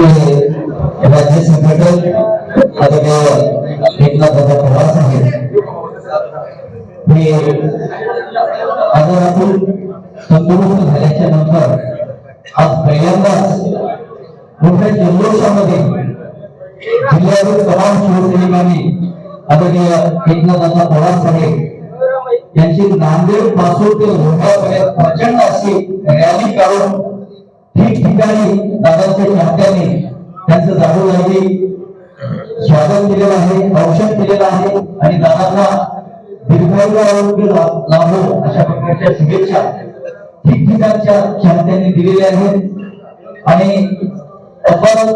आपले राज्य संघटक आदरणीय एकनाथ दादा पवार साहेब हे आजारातून तंदुरुस्त झाल्याच्यानंतर आज पहिल्यांदाच मोठ्या जल्लोषामध्ये जिल्ह्यातील तमाम शिवसैनिकांनी आदरणीय एकनाथ दादा पवार साहेब यांची नांदेडपासून ते लोकांपर्यंत प्रचंड अशी रॅली काढून ठिकठिकाणी दादांच्या चाहत्यांनी त्यांचं जागोजागी स्वागत केलेलं आहे औषध केलेलं आहे आणि दादांना दीर्घायू आरोग्य लाभो अशा प्रकारच्या शुभेच्छा ठिकठिकाणच्या चाहत्यांनी दिलेल्या आहेत. आणि तब्बल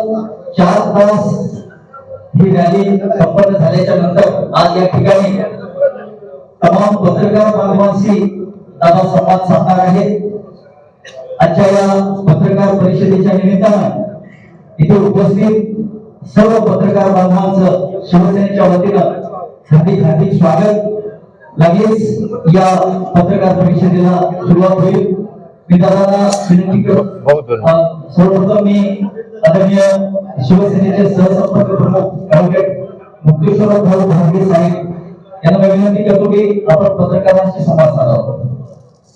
चार तास ही रॅली संपन्न झाल्याच्यानंतर आज या ठिकाणी तमाम पत्रकार बांधवांशी दादा संवाद साधणार आहेत. आजच्या या पत्रकार परिषदेच्या निमित्तानं इथे उपस्थित सर्व पत्रकार बांधवांचं शिवसेनेच्या वतीनं हार्दिक हार्दिक स्वागत. लगेच या पत्रकार परिषदेला सुरुवात होईल. मी दादाला विनंती करतो. अं, सर्वप्रथम मी आदरणीय शिवसेनेचे सहसंपर्क प्रमुख ऍडव्होकेट मुक्तेश्वर भाऊ भांगे साहेब यांना मी विनंती करतो की आपण पत्रकारांशी संवाद साधावा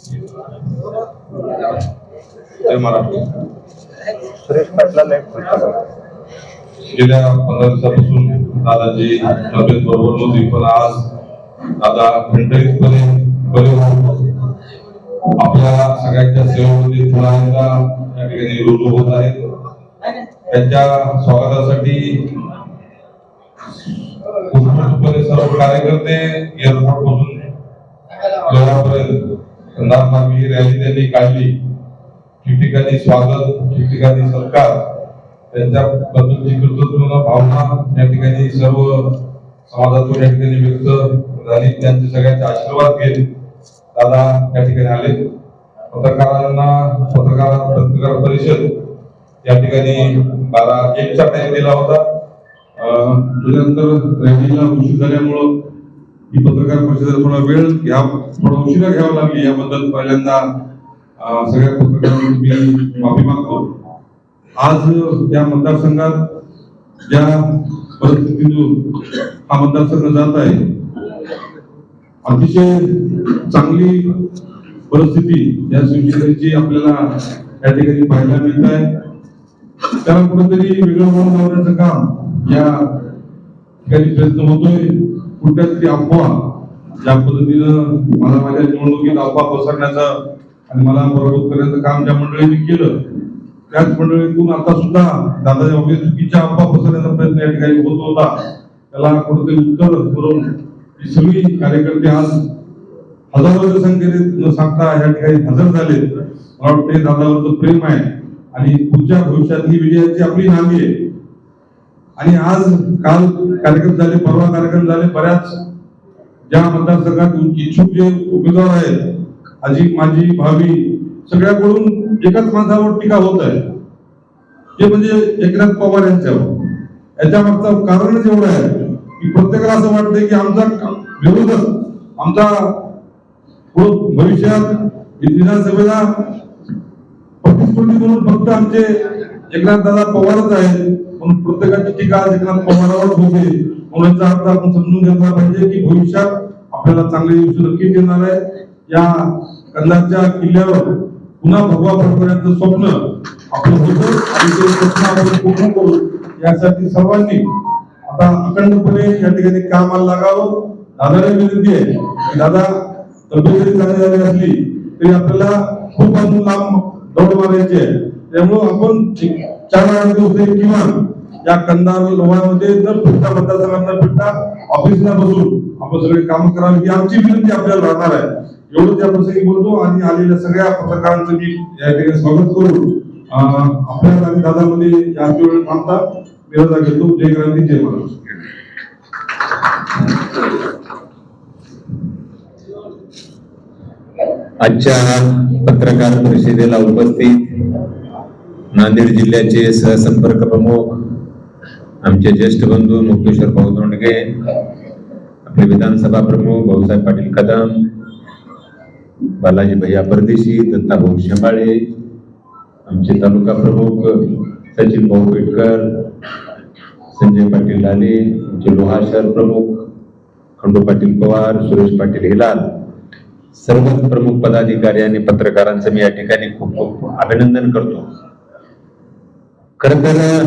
जय महाराष्ट्र सुरेश पाटला एक गेल्या पंधरा दिवसापासून दादाजी तब्येत बरोबर नव्हती पण आज दादा खंडणीतपणे बरे आपल्या सगळ्यांच्या सेवेमध्ये पुन्हा एकदा या ठिकाणी रुजू होत आहेत. त्यांच्या स्वागतासाठी उत्स्फूर्तपणे सर्व कार्यकर्ते एअरपोर्टपासून ही रॅली त्यांनी काढली. ठिकठिकाणी स्वागत ठिकठिकाणी सरकार त्यांच्या बद्दलची कृतज्ञता भावना या ठिकाणी सर्व समाजातून या ठिकाणी व्यक्त झाली. त्यांचे सगळ्यांचे आशीर्वाद घेत दादा या ठिकाणी आले. पत्रकारांना पत्रकार पत्रकार परिषद या ठिकाणी बारा एकचा टाइम दिला होता. त्यानंतर रॅलीला उशीर झाल्यामुळं ही पत्रकार परिषदेला थोडा वेळ घ्या थोडा उशिरा घ्यावा लागली याबद्दल पहिल्यांदा सगळ्या पत्रकारांना मी माफी मागतो आज या मतदारसंघात ज्या परिस्थितीतून हा मतदारसंघ जात आहे अतिशय चांगली परिस्थिती या शिवसेनेची आपल्याला या ठिकाणी पाहायला मिळत आहे. त्याला कुठेतरी वेगळं म्हणून लावण्याचं काम या ठिकाणी प्रयत्न होतोय. कुठल्या तरी अफवा ज्या पद्धतीनं मला माझ्या निवडणुकीत अफवा पसरण्याचा आणि मला पराभूत करण्याचं काम ज्या मंडळींनी केलं त्याच मंडळीतून आता सुद्धा दादाच्या बाबतीत चुकीच्या अफवा पसरण्याचा प्रयत्न या ठिकाणी होत होता. त्याला कुठेतरी उत्तर करून ही सगळी कार्यकर्ते आज हजारोच्या संख्येने न सांगता या ठिकाणी हजर झाले मला वाटते दादावरचं प्रेम आहे आणि पुढच्या भविष्यात ही विजयाची आपली नांदी आहे. आणि आज काल कार्यक्रम झाले परवा कार्यक्रम झाले बऱ्याच ज्या मतदारसंघात इच्छुक जे उमेदवार आहेत आजी माझी भावी सगळ्याकडून एकाच माणसावर टीका होत आहे. ते म्हणजे एकनाथ पवार यांच्यावर. याच्या मागचं कारणच एवढं आहे की प्रत्येकाला असं वाटतंय की आमचा विरोधक आमचा भविष्यात विधानसभेला प्रतिस्पर्धी म्हणून फक्त आमचे एकनाथ दादा पवारच आहेत म्हणून प्रत्येकाची टीका एकनाथ पवारावर होते. म्हणून याचा अर्थ आपण समजून घेतला पाहिजे की भविष्यात आपल्याला चांगले दिवस नक्कीच येणार आहे. या कंधारच्या किल्ल्यावर पुन्हा भगवा फडकवण्याचं स्वप्न आपलं होतं आणि ते स्वप्न आपण पूर्ण करू यासाठी सर्वांनी आता अखंडपणे या ठिकाणी कामाला लागावं. दादाने विनंती आहे. दादा तब्येत जरी चांगली झाली असली तरी आपल्याला खूप अजून लांब दौड मारायची आहे. त्यामुळं आपण चार आठ दिवस तरी किमान या कंधार लोहामध्ये न फिरता मतदारसंघात न फिरता ऑफिसला बसून आपण सगळे काम करावे ही आमची विनंती आपल्याला राहणार आहे. एवढं त्या प्रसंगी बोलतो आणि आलेल्या सगळ्या पत्रकारांचं मी या ठिकाणी स्वागत करून आपल्याला आणि दादामध्ये जास्त वेळ थांबता विरोधा घेतो जय क्रांती जय महाराष्ट्र आजच्या पत्रकार परिषदेला उपस्थित नांदेड जिल्ह्याचे सहसंपर्क प्रमुख आमचे ज्येष्ठ बंधू मुक्तेश्वर भाऊ दोंडगे आपले विधानसभा प्रमुख भाऊसाहेब पाटील कदम बालाजी भैया परदेशी दत्ताभाऊ शेंबाळे आमचे तालुका प्रमुख सचिन भाऊ पेटकर संजय पाटील लाले आमचे लोहा शहर प्रमुख खंडू पाटील पवार सुरेश पाटील हिलाल. सर्वच प्रमुख पदाधिकारी आणि पत्रकारांचं मी या ठिकाणी खूप खूप अभिनंदन करतो. खर तर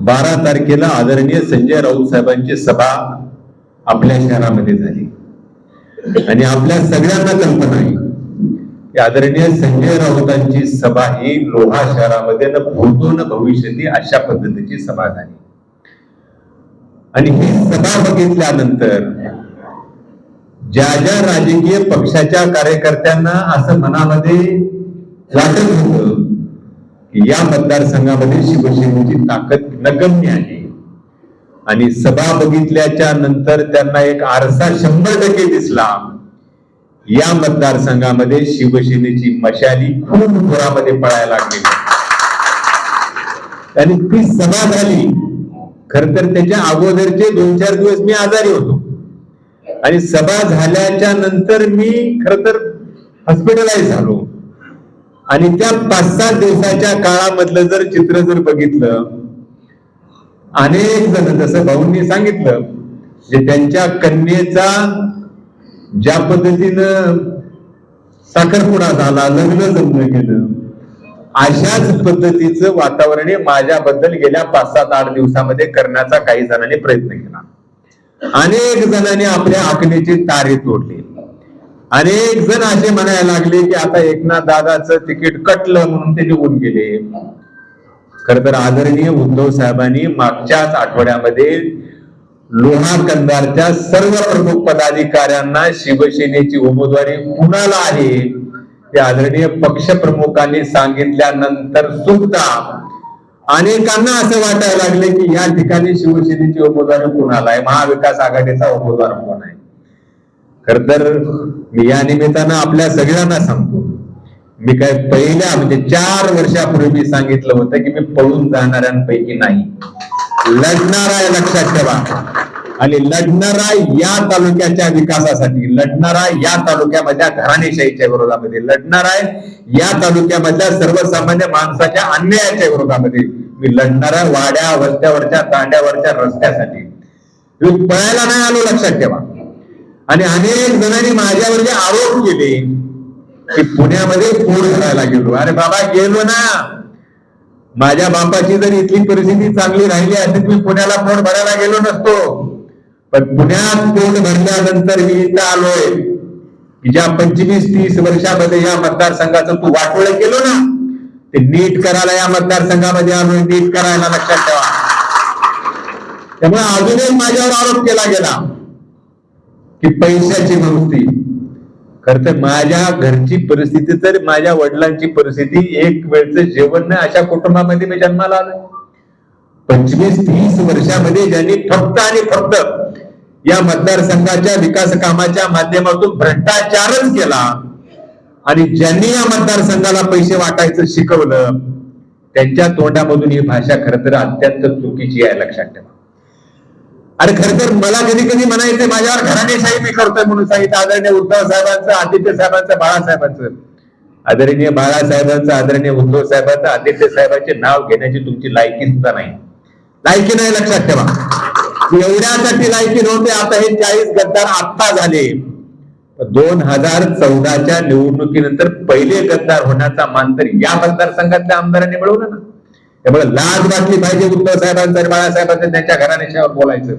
बारा तारखेला आदरणीय संजय राऊत साहेबांची सभा आपल्या शहरामध्ये झाली. आणि आपल्या सगळ्यांना कल्पना आहे. की आदरणीय संजय राऊतांची सभा ही लोहा शहरामध्ये न भूतो न भविष्यती अशा पद्धतीची सभा झाली. आणि ही सभा बघितल्यानंतर ज्या ज्या राजकीय पक्षाच्या कार्यकर्त्यांना असं मनामध्ये वाटत होत की या मतदारसंघामध्ये शिवसेनेची ताकद नगम्य आहे. आणि सभा बघितल्याच्या नंतर त्यांना एक आरसा शंभर टक्के दिसला. या मतदारसंघामध्ये शिवसेनेची मशाली खूप जोरामध्ये पळायला लागली. आणि ती सभा झाली. खर तर त्याच्या अगोदरचे दोन चार दिवस मी आजारी होतो. आणि सभा झाल्याच्यानंतर मी खर तर हॉस्पिटलाइज झालो. आणि त्या पाच सात दिवसाच्या काळामधलं जर चित्र जर बघितलं अनेक जण जसं भाऊंनी सांगितलं जे त्यांच्या कन्येचा ज्या पद्धतीनं साखरपुडा झाला लग्न जमलं गेलं अशाच पद्धतीचं वातावरण माझ्याबद्दल गेल्या पाच सात आठ दिवसामध्ये करण्याचा काही जणांनी प्रयत्न केला. अनेक जणांनी आपल्या आखणीची तारे तोडली. अनेक जण असे म्हणायला लागले की आता एकनाथ दादाचं तिकीट कटलं म्हणून ते निघून गेले. खर तर आदरणीय उद्धव साहेबांनी मागच्याच आठवड्यामध्ये लोहा कंदारच्या सर्व प्रमुख पदाधिकाऱ्यांना शिवसेनेची उमेदवारी कुणाला आहे ते आदरणीय पक्ष प्रमुखांनी सांगितल्यानंतर सुद्धा अनेकांना असं वाटायला लागले की या ठिकाणी शिवसेनेची उमेदवारी कुणाला आहे? महाविकास आघाडीचा उमेदवार कोण आहे? खर तर मी या निमित्तानं आपल्या सगळ्यांना सांगतो मी काय पहिल्या म्हणजे चार वर्षापूर्वी मी सांगितलं होतं की मी पळून जाणाऱ्यांपैकी नाही. लढणारा आहे लक्षात ठेवा. आणि लढणारा या तालुक्याच्या विकासासाठी लढणारा या तालुक्यामधल्या घराणेशाहीच्या विरोधामध्ये लढणार आहे या तालुक्यामधल्या सर्वसामान्य माणसाच्या अन्यायाच्या विरोधामध्ये मी लढणारा वाड्या वस्त्यावरच्या तांड्यावरच्या रस्त्यासाठी. मी पळायला नाही आलो लक्षात ठेवा. आणि अनेक जणांनी माझ्यावर जे आरोप केले की पुण्यामध्ये पूर करायला गेलो. अरे बाबा गेलो ना. माझ्या बापाची जर इथली परिस्थिती चांगली राहिली असती मी पुण्याला पोट भरायला गेलो नसतो. पण पुण्यात पोट भरल्यानंतर मी इथं आलोय. ज्या पंचवीस तीस वर्षामध्ये या मतदारसंघाचं तू वाटोळ केलो ना ते नीट करायला या मतदारसंघामध्ये आलोय. नीट करायला लक्षात ठेवा. त्यामुळे अजूनही माझ्यावर आरोप केला गेला की पैशाची नव्हती खर तर माझ्या घरची परिस्थिती तर माझ्या वडिलांची परिस्थिती एक वेळचं जेवण नाही अशा कुटुंबामध्ये मी जन्माला आलो पंचवीस तीस वर्षामध्ये ज्यांनी फक्त आणि फक्त या मतदारसंघाच्या विकास कामाच्या माध्यमातून भ्रष्टाचारच केला आणि ज्यांनी या मतदारसंघाला पैसे वाटायचं शिकवलं त्यांच्या तोंडामधून ही भाषा खरं तर अत्यंत चुकीची आहे लक्षात ठेवा. अरे खर तर मला कधी कधी म्हणायचं माझ्यावर घराणेशाही मी करतोय म्हणून सांगितलं. आदरणीय उद्धव साहेबांचं आदित्य साहेबांचं बाळासाहेबांचं. आदरणीय बाळासाहेबांचं आदरणीय उद्धव साहेबांचं आदित्य साहेबांचे नाव घेण्याची तुमची लायकी सुद्धा नाही. लायकी नाही लक्षात ठेवा. एवढ्यासाठी लायकी नव्हते आता हे चाळीस गद्दार आत्ता झाले. दोन हजार चौदाच्या निवडणुकीनंतर पहिले गद्दार होण्याचा मान तर या मतदारसंघातल्या आमदारांनी मिळवलं ना. त्यामुळे लाज वाटली पाहिजे उद्धव साहेबांचं आणि बाळासाहेबांचं त्यांच्या घराण्याशिवाय बोलायचं.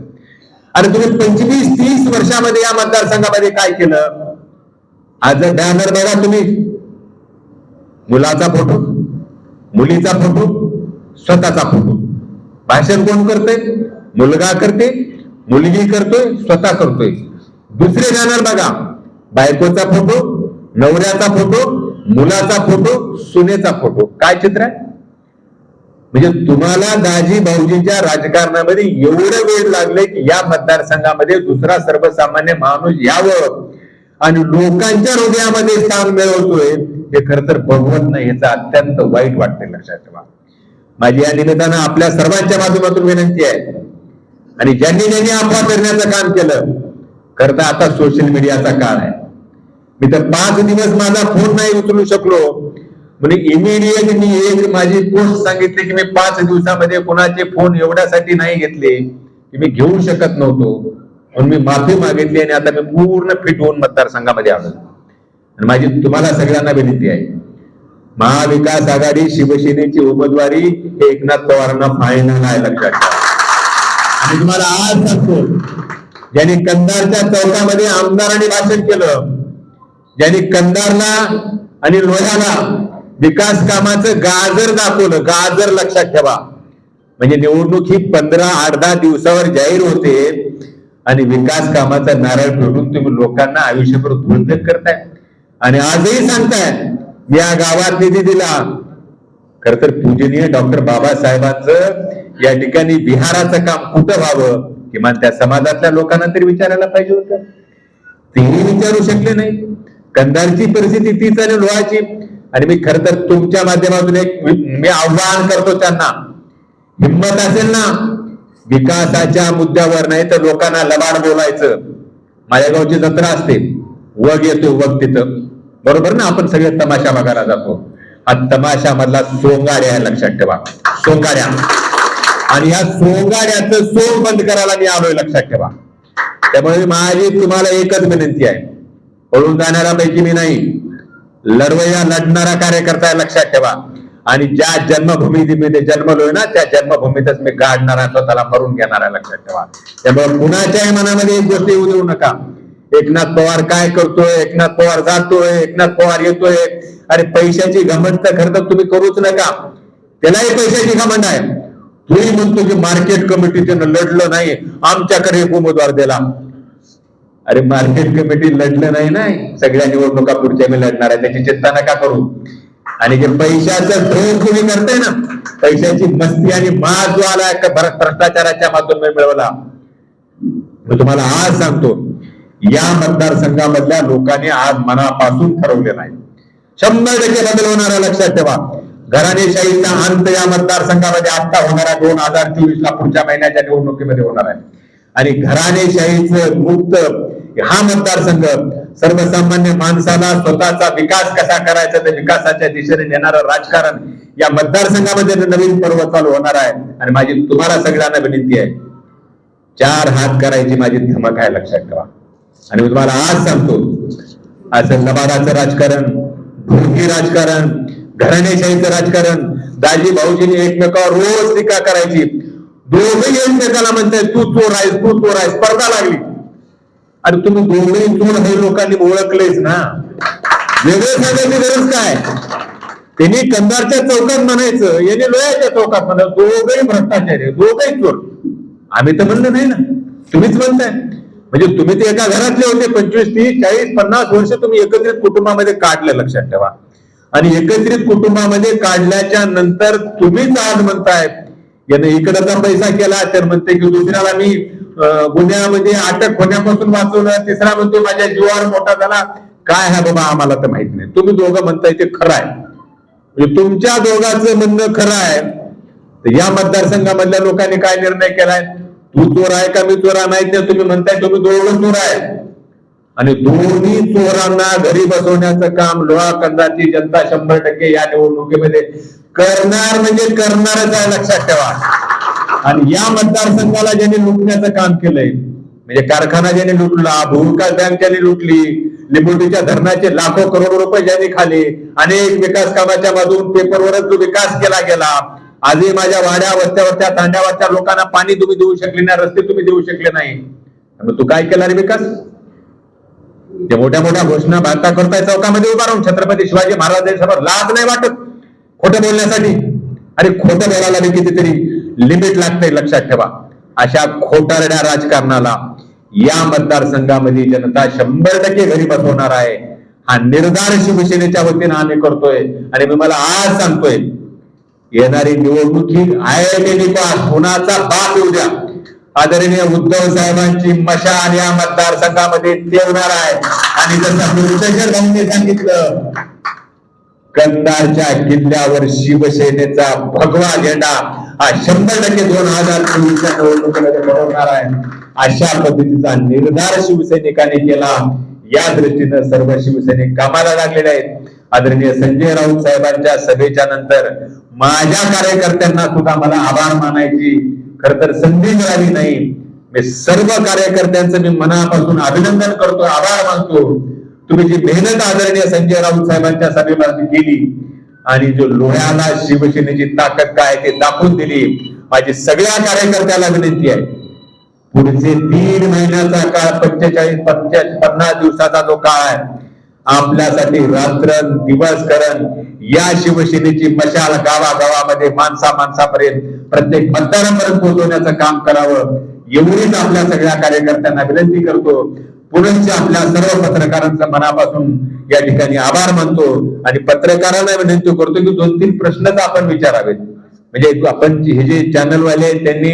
अरे तुम्ही पंचवीस तीस वर्षामध्ये या मतदारसंघामध्ये काय केलं? आज बॅनर बघा तुम्ही. मुलाचा फोटो मुलीचा फोटो स्वतःचा फोटो. भाषण कोण करतोय? मुलगा करते मुलगी करतोय स्वतः करतोय. दुसरे बॅनर बघा. बायकोचा फोटो नवऱ्याचा फोटो मुलाचा फोटो सुनेचा फोटो. काय चित्र आहे? म्हणजे तुम्हाला दाजी भाऊजींच्या राजकारणामध्ये एवढं वेळ लागले की या मतदारसंघामध्ये दुसरा सर्वसामान्य माणूस यावं. आणि लोकांच्या हृदयामध्ये स्थान मिळवतोय. हे खर तर बघवत नाही याचं अत्यंत वाईट वाटते लक्षात ठेवा. माझी या निमित्तानं आपल्या सर्वांच्या माध्यमातून विनंती आहे. आणि ज्यांनी ज्यांनी अफवा करण्याचं काम केलं करता तर आता सोशल मीडियाचा काळ आहे. मी तर पाच दिवस माझा फोन नाही उचलू शकलो. म्हणजे इमिडिएट मी एक माझी पोस्ट सांगितली की मी पाच दिवसामध्ये कोणाचे फोन एवढ्यासाठी नाही घेतले की मी घेऊ शकत नव्हतो. म्हणून मी माफी मागितली आणि आता मी पूर्ण फिट होऊन मतदारसंघामध्ये आलो. आणि माझी तुम्हाला सगळ्यांना विनंती आहे महाविकास आघाडी शिवसेनेची उमेदवारी हे एकनाथ पवारांना फायनल आहे लक्षात ठेवा. आणि तुम्हाला आज सांगतो ज्यांनी कंदारच्या चौकामध्ये आमदारांनी भाषण केलं ज्यांनी कंधारला आणि लोह्याला विकास कामाचं गाजर दाखवलं गाजर लक्षात ठेवा. म्हणजे निवडणूक ही पंधरा आठ दहा दिवसावर जाहीर होते आणि विकास कामाचा नारळ फेडून तुम्ही लोकांना आयुष्यभर धुळफेक करताय. आणि आजही सांगताय या गावात निधी दिला. खर तर पूजनीय डॉक्टर बाबासाहेबांचं या ठिकाणी विहाराचं काम कुठं व्हावं किमान त्या समाजातल्या लोकांना तरी विचारायला पाहिजे होतं. तेही विचारू शकले नाही. कंधारची परिस्थिती तीच आणि लोहाची. आणि मी खर तर तुमच्या माध्यमातून एक मी आव्हान करतो त्यांना. हिंमत असेल ना विकासाच्या मुद्द्यावर नाही तर लोकांना लबाड बोलायचं. माझ्या गावची जत्रा असते. वग येतो वग तिथं. बरोबर ना? आपण सगळे तमाशा बघायला जातो. हा तमाशा मधला सोंगाड्या लक्षात ठेवा. सोंगाड्या. आणि ह्या सोंगाड्याचं सोंग बंद करायला मी आलोय लक्षात ठेवा. त्यामुळे माझी तुम्हाला एकच विनंती आहे. पळून जाणाऱ्यापैकी मी नाही. लढवया लढणारा कार्यकर्ता आहे लक्षात ठेवा. आणि ज्या जन्मभूमीमध्ये जन्मलोय ना त्या जन्मभूमीतच मी गाडणारा स्वतःला मरून घेणारा लक्षात ठेवा. त्यामुळे कुणाच्याही मनामध्ये एक गोष्ट येऊ देऊ नका. एकनाथ पवार काय करतोय? एकनाथ पवार जातोय एकनाथ पवार येतोय. अरे पैशाची घमंड तर खरं तर तुम्ही करूच नका. त्यालाही पैशाची घमंड आहे. तुम्ही म्हणतो की मार्केट कमिटीचं लढलं नाही. आमच्याकडे एक उमेदवार दिला. अरे मार्केट कमिटी लढलं नाही नाही सगळ्या निवडणुका पुढच्या मी लढणार आहे. त्याची चिंता नका करू. आणि जे पैशाचं ड्रोन तुम्ही करताय ना पैशाची मस्ती आणि माज जो आला भ्रष्टाचाराच्या माध्यमातून मिळवला. मी तुम्हाला आज सांगतो या मतदारसंघामधल्या लोकांनी आज मनापासून ठरवले नाही. शंभर टक्के बदल होणार लक्षात ठेवा. घराणेशाहीचा अंत या मतदारसंघामध्ये आता होणारा दोन हजार चोवीस ला पुढच्या महिन्याच्या निवडणुकीमध्ये होणार आहे. आणि घराणेशाहीचं मुक्त हा मतदारसंघ सर्वसामान्य माणसाला स्वतःचा विकास कसा करायचा ते विकासाच्या दिशेने नेणारं राजकारण या मतदारसंघामध्ये नवीन पर्व चालू होणार आहे. आणि माझी तुम्हाला सगळ्यांना विनंती आहे चार हात करायची माझी धमक आहे लक्षात ठेवा. आणि मी तुम्हाला आज सांगतो असं लबाडाचं राजकारण भोगी राजकारण घराणेशाहीचं राजकारण दाजी भाऊजीने एकमेकावर रोज टीका करायची. दोघंही एकमेकाला म्हणताय तू चोर आहेस तू चोर आहेस. स्पर्धा लागली. अरे तुम्ही दोघंही चोर हे लोकांनी ओळखलेच ना. वेगळं सांगायची गरज काय? त्यांनी कंदारच्या चौकात म्हणायचं यांनी लोयाच्या चौकात म्हणा दोघंही भ्रष्टाचारी दोघही दोघंही चोर. आम्ही तर म्हणलं नाही ना. तुम्हीच म्हणताय. म्हणजे तुम्ही ते एका घरातले होते पंचवीस तीस चाळीस पन्नास वर्ष तुम्ही एकत्रित कुटुंबामध्ये काढले लक्षात ठेवा. आणि एकत्रित कुटुंबामध्ये काढल्याच्या नंतर तुम्हीच आज म्हणताय याने इकडचा पैसा केला तर म्हणते की दुसऱ्याला मी गुन्ह्यामध्ये म्हणजे अटक होण्यापासून वाचवलं तिसरा म्हणतो माझ्या जीवावर मोठा झाला. काय आहे बाबा आम्हाला तर माहीत नाही. तुम्ही दोघं म्हणताय ते खरं आहे. म्हणजे तुमच्या दोघांचं म्हणणं खरं आहे. तर या मतदारसंघामधल्या लोकांनी काय निर्णय केलाय? तू चोर आहे का मी चोर आहे? माहीत नाही. तुम्ही म्हणताय तुम्ही दोघं चोर आहे. आणि दोन्ही चोरांना घरी बसवण्याचं काम लोहा कंदाची जनता शंभर टक्के या निवडणुकीमध्ये करणार म्हणजे करणारच आहे लक्षात ठेवा. आणि या मतदारसंघाला ज्यांनी लुटण्याचं काम केलंय म्हणजे कारखाना ज्यांनी लुटला भूविकास बँक ज्यांनी लुटली लिंबोटीच्या धरणाचे लाखो करोड रुपये ज्यांनी खाले अनेक विकास कामाच्या बाजून पेपरवरच जो विकास केला गेला आजही माझ्या वाड्या वस्त्यावरच्या तांड्यावरच्या लोकांना पाणी तुम्ही देऊ शकले नाही रस्ते तुम्ही देऊ शकले नाही. मग तू काय केला रे विकास? ते मोठ्या मोठ्या घोषणा भारता करताय चौकामध्ये उभा राहून. छत्रपती शिवाजी महाराजांसमोर लाज नाही वाटत खोटं बोलण्यासाठी. अरे खोटं बोलायला बी कितीतरी लिमिट लागते लक्षात ठेवा. अशा खोटारड्या राजकारणाला या मतदारसंघामध्ये जनता शंभर टक्के घरी बसवणार आहे. हा निर्धार शिवसेनेच्या वतीनं आम्ही करतोय. आणि मी मला आज सांगतोय येणारी निवडणूक ही आय पास बाप येऊ द्या. आदरणीय उद्धव साहेबांची मशाल या मतदारसंघामध्ये तेवणार आहे. आणि जसं मुर्तजर भाऊंनी सांगितलं कंधारच्या किल्ल्यावर शिवसेनेचा भगवा झेंडा हा शंभर टक्के दोन हजार चोवीसच्या निवडणुकीमध्ये बनवणार आहे. अशा पद्धतीचा निर्धार शिवसैनिकांनी केला. या दृष्टीनं सर्व शिवसैनिक कामाला लागलेले आहेत. आदरणीय संजय राऊत साहेबांच्या सभेच्या नंतर माझ्या कार्यकर्त्यांना सुद्धा मला आभार मानायची खर तर संधी मिळाली नाही. मी सर्व कार्यकर्त्यांचं मी मनापासून अभिनंदन करतो आभार मानतो. तुम्ही जी मेहनत आदरणीय संजय राऊत साहेबांच्या सभेमध्ये केली आणि जो लोह्याला शिवसेनेची ताकद काय ते दाखवून दिली माझी सगळ्या कार्यकर्त्याला विनंती आहे. पुढचे तीन महिन्याचा काळ पंचेचाळीस पंचाळीस पन्नास दिवसाचा जो काळ आहे आपल्यासाठी रात्र दिवस करण या शिवसेनेची मशाल गावागावामध्ये माणसा माणसापर्यंत प्रत्येक मतदारापर्यंत पोहोचवण्याचं काम करावं. एवढीच आपल्या सगळ्या कार्यकर्त्यांना विनंती करतो. पुनश्च आपल्या सर्व पत्रकारांचं मनापासून या ठिकाणी आभार मानतो आणि पत्रकारांना विनंती करतो की दोन तीन प्रश्नच आपण विचारावेत. म्हणजे आपण हे जे चॅनलवाले त्यांनी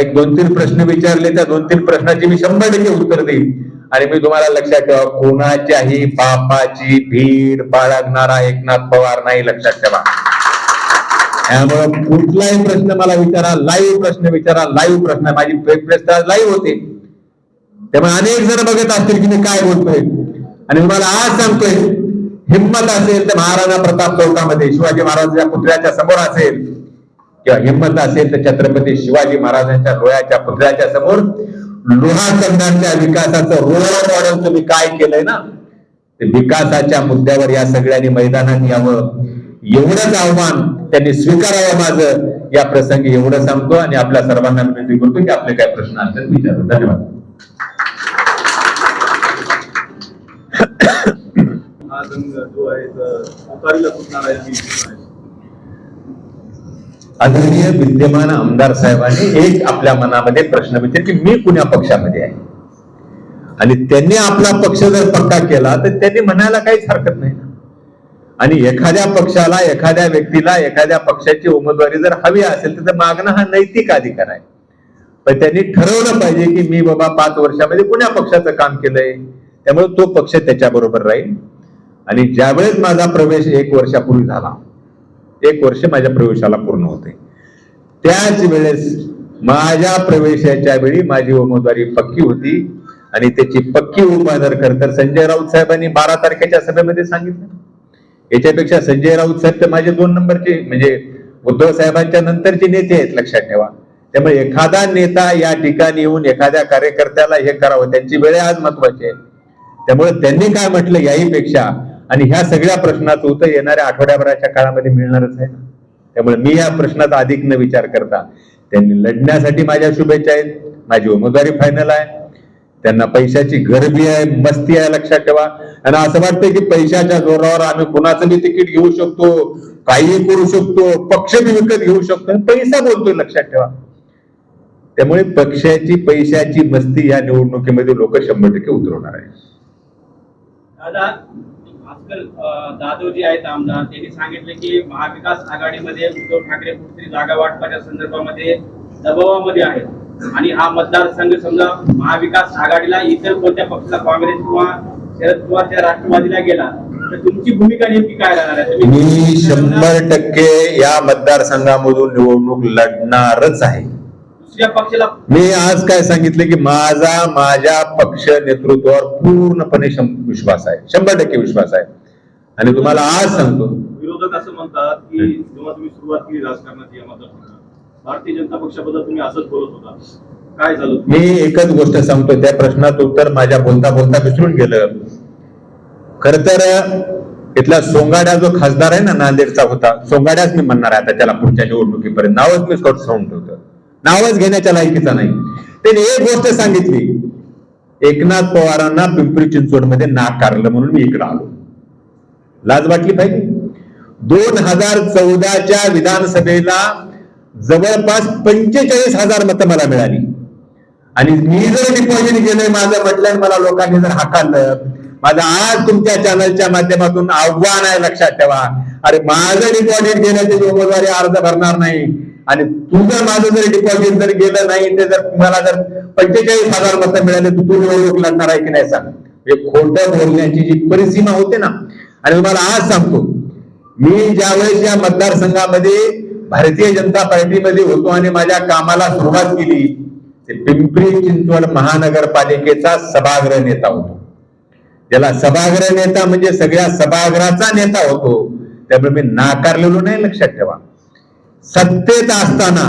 एक दोन तीन प्रश्न विचारले त्या दोन तीन प्रश्नाची मी शंभर टक्के उत्तर देईल आणि मी तुम्हाला लक्षात ठेवा कोणाच्याही पापाची भीड बाळगणारा एकनाथ पवार नाही लक्षात ठेवा. त्यामुळे कुठलाही प्रश्न मला विचारा लाईव्ह प्रश्न विचारा लाईव्ह प्रश्न. माझी प्रेस लाईव्ह होते. त्यामुळे अनेक जण बघत असतील की मी काय बोलतोय. आणि तुम्हाला मला आज सांगतोय हिंमत असेल तर महाराणा प्रताप चौकामध्ये शिवाजी महाराजांच्या पुतळ्याच्या समोर असेल. किंवा हिंमत असेल तर छत्रपती शिवाजी महाराजांच्या डोळ्याच्या पुतळ्याच्या समोर लोहा कंदांच्या विकासाचं रोल मॉडेल तुम्ही काय केलंय ना ते विकासाच्या मुद्द्यावर या सगळ्यांनी मैदानात यावं. एवढंच आव्हान त्यांनी स्वीकारावं माझं. या प्रसंगी एवढं सांगतो आणि आपल्या सर्वांना विनंती करतो की आपले काय प्रश्न असतात विचारू. धन्यवाद. हा संघ जो आहे तर तुतारीला फुटणार आहे मी आदरणीय विद्यमान आमदार साहेबांनी एक आपल्या मनामध्ये प्रश्न विचार की मी कुण्या पक्षामध्ये आहे? आणि त्यांनी आपला पक्ष जर पक्का केला तर त्यांनी म्हणायला काहीच हरकत नाही आणि एखाद्या पक्षाला एखाद्या व्यक्तीला एखाद्या पक्षाची उमेदवारी जर हवी असेल तर मागणं हा नैतिक अधिकार आहे. पण त्यांनी ठरवलं पाहिजे की मी बाबा पाच वर्षामध्ये कुण्या पक्षाचं काम केलंय? त्यामुळे तो पक्ष त्याच्या बरोबर राहील. आणि ज्यावेळेस माझा प्रवेश एक वर्षापूर्वी झाला एक वर्ष माझ्या प्रवेशाला पूर्ण होते. त्याच वेळेस माझ्या प्रवेशाच्या वेळी माझी उमेदवारी पक्की होती आणि त्याची पक्की उमेदवार तर संजय राऊत साहेबांनी बारा तारखेच्या सभेमध्ये सांगितलं. याच्यापेक्षा संजय राऊत साहेब तर माझे दोन नंबरचे म्हणजे उद्धव साहेबांच्या नंतरचे नेते आहेत लक्षात ठेवा. त्यामुळे एखादा नेता या ठिकाणी येऊन एखाद्या कार्यकर्त्याला हे करावं त्यांची वेळ आज महत्वाची आहे. त्यामुळे त्यांनी काय म्हटलं याही पेक्षा आणि ह्या सगळ्या प्रश्नाचं उत्तर येणाऱ्या आठवड्याभराच्या काळामध्ये मिळणारच आहे त्यामुळे मी या प्रश्नाचा अधिक न विचार करता त्यांनी लढण्यासाठी माझ्या शुभेच्छा आहेत. माझी उमेदवारी फायनल आहे. त्यांना पैशाची गरबी आहे मस्ती आहे लक्षात ठेवा. आणि असं वाटतं की पैशाच्या जोरावर आम्ही कुणाचं बी तिकीट घेऊ शकतो काही करू शकतो पक्ष बी विकत घेऊ शकतो पैसा बोलतोय लक्षात ठेवा. त्यामुळे पक्षाची पैशाची मस्ती या निवडणुकीमध्ये लोक शंभर टक्के उतरवणार आहे दादा आजकाल आहेत आमदार. त्यांनी सांगितले की महाविकास आघाडीमध्ये उद्धव ठाकरे कुठेतरी जागा वाटपाच्या संदर्भामध्ये दबावामध्ये आहेत. आणि हा मतदारसंघ समजा महाविकास आघाडीला इतर कोणत्या पक्षाला काँग्रेस किंवा शरद पवारच्या राष्ट्रवादीला गेला तर तुमची भूमिका नेमकी काय राहणार आहे? मी शंभर टक्के या मतदारसंघामधून निवडणूक लढणारच आहे. मी आज काय सांगितलं की माझा माझ्या पक्ष नेतृत्वावर पूर्णपणे विश्वास आहे. शंभर टक्के विश्वास आहे. आणि तुम्हाला आज सांगतो. विरोधक असं म्हणतात की जेव्हा तुम्ही सुरुवात केली राजकारणाची या भारतीय जनता पक्षाबद्दल तुम्ही असंच बोलत होता. काय झालं? मी एकच गोष्ट सांगतो त्या प्रश्नाचं उत्तर माझ्या बोलता बोलता विसरून गेलं. खर तर इथला सोंगाड्या जो खासदार आहे ना नांदेडचा होता सोंगाड्याच मी म्हणणार आहे आता त्याला पुढच्या निवडणुकीपर्यंत. नावच मी सांगून ठेवतो. नावच घेण्याच्या लायकीचा नाही. त्याने एक गोष्ट सांगितली. एकनाथ पवारांना पिंपरी चिंचवडमध्ये नाकारलं म्हणून मी इकडे आलो. लाज वाटली पाहिजे? दोन हजार चौदाच्या विधानसभेला जवळपास पंचेचाळीस हजार मतं मला मिळाली. आणि मी जर डिपॉझिट केलंय माझं म्हटलं मला लोकांनी जर हाकाललं माझं आज तुमच्या चॅनलच्या माध्यमातून आव्हान आहे लक्षात ठेवा. अरे माझं डिपॉझिट घेण्याची उमेदवारी अर्ज भरणार नाही. आणि तुझं माझं जर डिपॉझिट जर गेलं नाही ते जर मला जर पंचेचाळीस हजार मतं मिळाले तर तू निवडणूक लढणार आहे की नाही सांग. हे खोटं बोलण्याची जी परिसीमा होते ना आणि तुम्हाला आज सांगतो मी ज्यावेळेस या मतदारसंघामध्ये भारतीय जनता पार्टीमध्ये होतो आणि माझ्या कामाला सुरुवात केली ते पिंपरी चिंचवड महानगरपालिकेचा सभागृह नेता होतो. ज्याला सभागृह नेता म्हणजे सगळ्या सभागृहाचा नेता होतो त्यामुळे मी नाकारलेलो नाही लक्षात ठेवा. सत्तेत असताना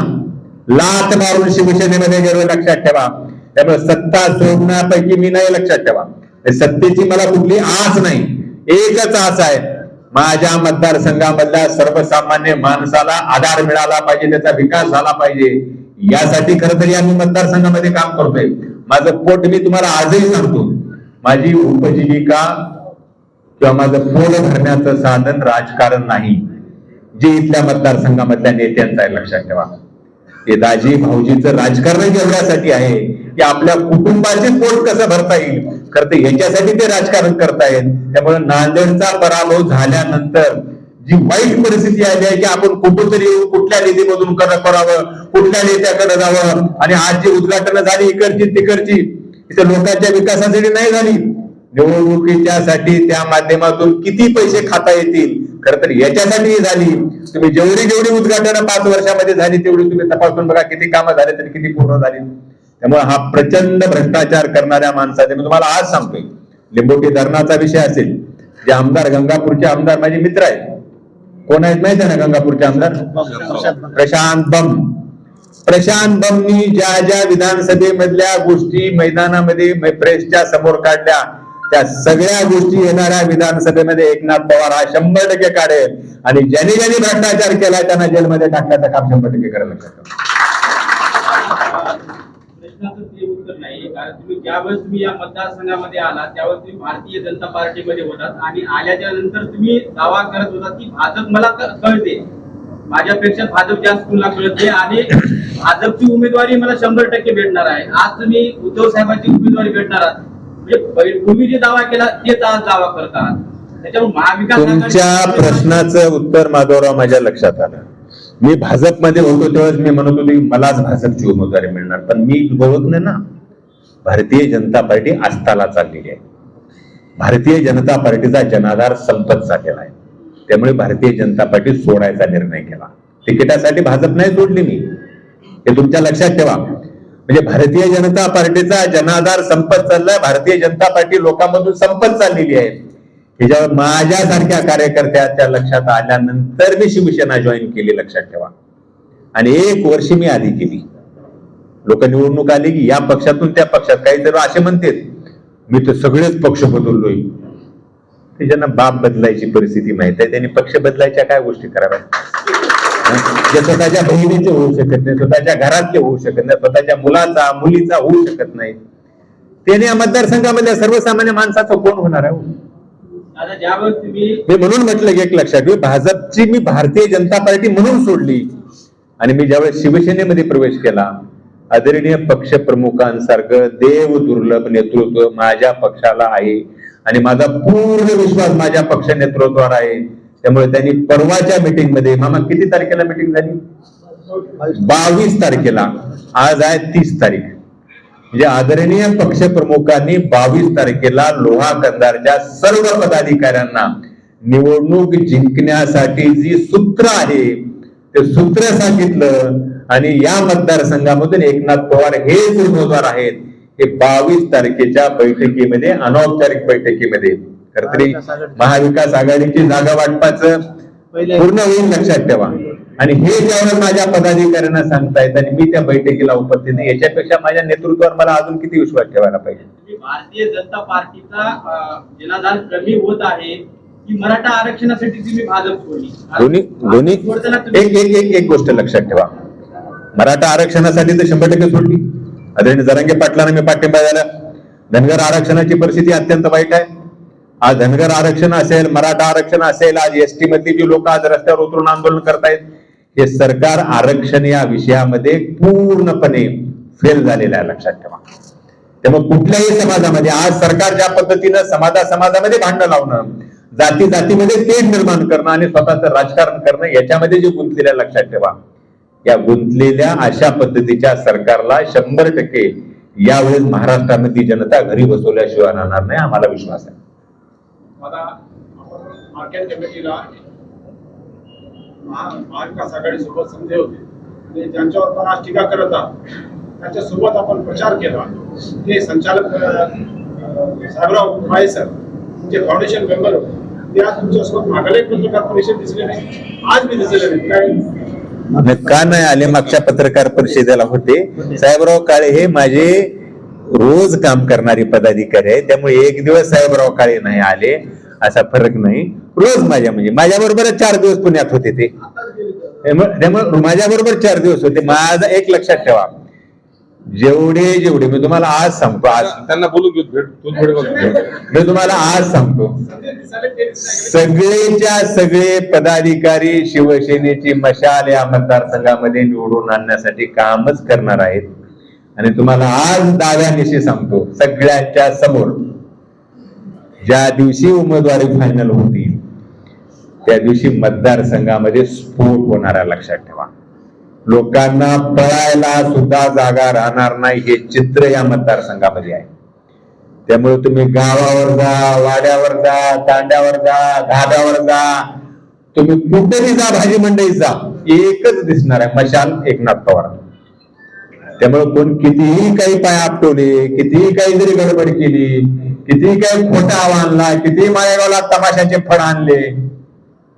लात मारून शिवसेनेमध्ये गेलो लक्षात ठेवा. त्यामुळे सत्ता सोडण्यापैकी मी नाही लक्षात ठेवा. सत्तेची मला कुठली आस नाही. एकच आस आहे माझ्या मतदारसंघामधल्या सर्वसामान्य माणसाला आधार मिळाला पाहिजे त्याचा विकास झाला पाहिजे. यासाठी खरं तरी आम्ही मतदारसंघामध्ये काम करतोय. माझं पोट मी तुम्हाला आजही सांगतो. माझी उपजीविका किंवा माझं पोट भरण्याचं साधन राजकारण नाही. जे इथल्या मतदारसंघामधल्या नेत्यांचं आहे लक्षात ठेवा. हे दाजी भाऊजीचं राजकारण एवढ्यासाठी आहे की आपल्या कुटुंबाचे पोट कसं भरता येईल? खरं तर ह्याच्यासाठी ते राजकारण करतायत. त्यामुळे नांदेडचा पराभव झाल्यानंतर जी वाईट परिस्थिती आली आहे की आपण कुठंतरी येऊन कुठल्या निधीमधून करावं कुठल्या नेत्याकडे जावं आणि आज जी उद्घाटन झाली इकडची तिकडची इथे लोकांच्या विकासासाठी नाही झाली. निवडणुकीच्या साठी त्या माध्यमातून किती पैसे खाता येतील? खर तर याच्यासाठी झाली. तुम्ही जेवढी जेवढी उद्घाटन पाच वर्षामध्ये झाली तेवढी तुम्ही तपासून बघा किती कामं झाले तरी किती पूर्ण झाली. त्यामुळे हा प्रचंड भ्रष्टाचार करणाऱ्या माणसाचे मी तुम्हाला आज सांगतोय लिंबोटी धरणाचा विषय असेल जे आमदार गंगापूरचे आमदार माझे मित्र आहेत. कोण आहेत माहिती आहे ना गंगापूरचे आमदार? प्रशांत बम प्रशांत बमनी ज्या ज्या विधानसभेमधल्या गोष्टी मैदानामध्ये प्रेसच्या समोर काढल्या त्या सगळ्या गोष्टी येणाऱ्या विधानसभेमध्ये एकनाथ पवार हा शंभर टक्के काढेल. आणि ज्यांनी ज्यांनी भ्रष्टाचार केला त्यांना जेलमध्ये टाकण्याचं काम शंभर टक्के करायला उत्तर नाही तुम्ही ज्यावेळेस तुम्ही या मतदारसंघामध्ये आला त्यावेळेस तुम्ही भारतीय जनता पार्टीमध्ये होतात आणि आल्याच्यानंतर तुम्ही दावा करत होता की भाजप मला कळते. माझ्यापेक्षा भाजप जास्त तुला कळते आणि भाजपची उमेदवारी मला शंभर टक्के भेटणार आहे. आज तुम्ही उद्धव साहेबांची उमेदवारी भेटणार आहात. म्हणजे जे दावा केला तेच आज दावा करतात त्याच्यामुळे महाविकास तुमच्या प्रश्नाचं उत्तर माधवराव माझ्या लक्षात आलं. मी भाजपमध्ये होतो तेव्हाच मी म्हणत होतो की मलाच भाजपची उमेदवारी मिळणार पण मी ओळखलं ना भारतीय जनता पार्टी आस्थाला चाललेली आहे. भारतीय जनता पार्टीचा जनाधार संपत झालेला आहे. त्यामुळे भारतीय जनता पार्टी सोडायचा निर्णय केला. तिकिटासाठी भाजप नाही सोडली मी. हे तुमच्या लक्षात ठेवा. म्हणजे भारतीय जनता पार्टीचा जनाधार संपत चाललाय भारतीय जनता पार्टी लोकांमधून संपत चाललेली आहे. ह्याच्यावर माझ्यासारख्या कार्यकर्त्याच्या लक्षात आल्यानंतर मी शिवसेना जॉईन केली लक्षात ठेवा. आणि एक वर्ष मी आधी केली. लोक निवडणूक आली की या पक्षातून त्या पक्षात काही जर असे म्हणते मी तर सगळेच पक्ष बदललोय. ते ज्यांना बाप बदलायची परिस्थिती माहीत आहे त्यांनी पक्ष बदलायच्या काय गोष्टी कराव्या जे स्वतःच्या बहिणीचे होऊ शकत नाही स्वतःच्या घरातले होऊ शकत नाही स्वतःच्या मुलाचा मुलीचा होऊ शकत नाही. त्याने या मतदारसंघामधल्या सर्वसामान्य माणसाचं कोण होणार आहे? मी म्हणून म्हटलं की एक लक्षात ठेव भाजपची मी भारतीय जनता पार्टी म्हणून सोडली आणि मी ज्यावेळेस शिवसेनेमध्ये प्रवेश केला आदरणीय पक्ष प्रमुखांसारखं देव दुर्लभ नेतृत्व माझ्या पक्षाला आहे आणि माझा पूर्ण विश्वास माझ्या पक्ष नेतृत्वावर आहे. त्यामुळे त्यांनी परवाच्या मीटिंगमध्ये मामा किती तारखेला मीटिंग झाली? बावीस तारखेला. आज आहे तीस तारीख. म्हणजे आदरणीय पक्ष प्रमुखांनी बावीस तारखेला लोहा कंदारच्या सर्व पदाधिकाऱ्यांना निवडणूक जिंकण्यासाठी जी सूत्र आहे ते सूत्र सांगितलं आणि या मतदारसंघामधून एकनाथ पवार हेच उमेदवार आहेत हे बावीस तारखेच्या बैठकीमध्ये अनौपचारिक बैठकीमध्ये. तरी महाविकास आघाडीची जागा वाटपाचं पूर्ण होईल लक्षात ठेवा. आणि हे ज्यावेळेस माझ्या पदाधिकाऱ्यांना सांगतायत आणि मी त्या बैठकीला उपस्थित नाही याच्यापेक्षा माझ्या नेतृत्वावर मला अजून किती विश्वास ठेवायला पाहिजे? की भारतीय जनता पार्टीचा जनाधार कमी होत आहे की मराठा आरक्षणासाठी तुम्ही भाजप सोडली. दोन्ही एक एक एक एक गोष्ट लक्षात ठेवा. मराठा आरक्षणासाठी तर शंभर टक्के सोडली. आदरणीय जरांगे पाटलांना मी पाठिंबा द्यायला धनगर आरक्षणाची परिस्थिती अत्यंत वाईट आहे. आज धनगर आरक्षण असेल मराठा आरक्षण असेल आज एसटी मधली जी लोक आज रस्त्यावर उतरून आंदोलन करतायत हे सरकार आरक्षण या विषयामध्ये पूर्णपणे फेल झालेलं आहे लक्षात ठेवा. त्यामुळे कुठल्याही समाजामध्ये आज सरकार ज्या पद्धतीनं समाजा समाजामध्ये भांडण लावणं जाती जातीमध्ये तेढ निर्माण करणं आणि स्वतःचं राजकारण करणं याच्यामध्ये जे गुंतलेल्या लक्षात ठेवा. या गुंतलेल्या अशा पद्धतीच्या सरकारला शंभर टक्के यावेळेस महाराष्ट्रामध्ये जनता घरी बसवल्याशिवाय राहणार नाही आम्हाला विश्वास आहे. आता मार्केट कमिटीला महाविकास आघाडी सोबत संधी होते. आणि ज्यांच्यावर पण आज टीका करत आहात त्यांच्यासोबत आपण प्रचार केला. ते संचालक साहेबराव माळे सर जे फाउंडेशन मेंबर होते ते आज तुमच्यासोबत मागायला पत्रकार परिषद दिसले नाही. आज मी दिसले नाही. काय? का नाही आले मागच्या पत्रकार परिषदेला होते? साहेबराव काळे हे माझे रोज काम करणारे पदाधिकारी आहे त्यामुळे एक दिवस साहेबराव काळे नाही आले असा फरक नाही. रोज माझ्या म्हणजे माझ्या बरोबरच चार दिवस पुण्यात होते ते. त्यामुळे माझ्या बरोबर चार दिवस होते. माझा एक लक्षात ठेवा. जेवढे जेवढे मी तुम्हाला आज सांगतो आज त्यांना बोलू. मी तुम्हाला आज सांगतो. सगळेच्या सगळे पदाधिकारी शिवसेनेची मशाल या मतदारसंघामध्ये निवडून आणण्यासाठी कामच करणार आहेत. आणि तुम्हाला आज दाव्यानिशी सांगतो सगळ्यांच्या समोर. ज्या दिवशी उमेदवारी फायनल होतील त्या दिवशी मतदारसंघामध्ये स्फोट होणारा लक्षात ठेवा. लोकांना पळायला सुद्धा जागा राहणार नाही हे चित्र या मतदारसंघामध्ये आहे. त्यामुळे तुम्ही गावावर जा वाड्यावर जा तांड्यावर जा धाब्यावर जा तुम्ही कुठेही जा भाजी मंडईत जा. एकच दिसणार आहे मशाल एकनाथ पवार. त्यामुळे कोण कितीही काही पाय आपटवले कितीही काही जरी गडबड केली कितीही काही खोटा आणला कितीही माळेगावला तमाशाचे फळ आणले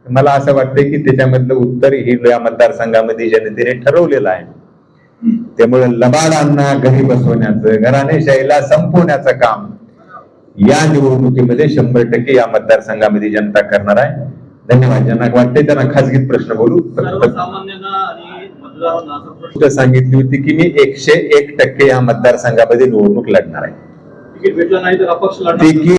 मला असं वाटतंय की त्याच्यामधलं उत्तर ही या मतदारसंघामध्ये जनतेने ठरवलेलं आहे. त्यामुळे लबाडांना घरी बसवण्याचं घराणेशाहीला संपवण्याचं काम या निवडणुकीमध्ये शंभर टक्के या मतदारसंघामध्ये जनता करणार आहे. धन्यवाद. ज्यांना वाटते त्यांना खासगीत प्रश्न बोलू. सांगितली होती की मी एकशे एक टक्के या मतदारसंघामध्ये निवडणूक लढणार आहे. तिकीट भेटलं नाही तर अपक्ष लढणार तिकीट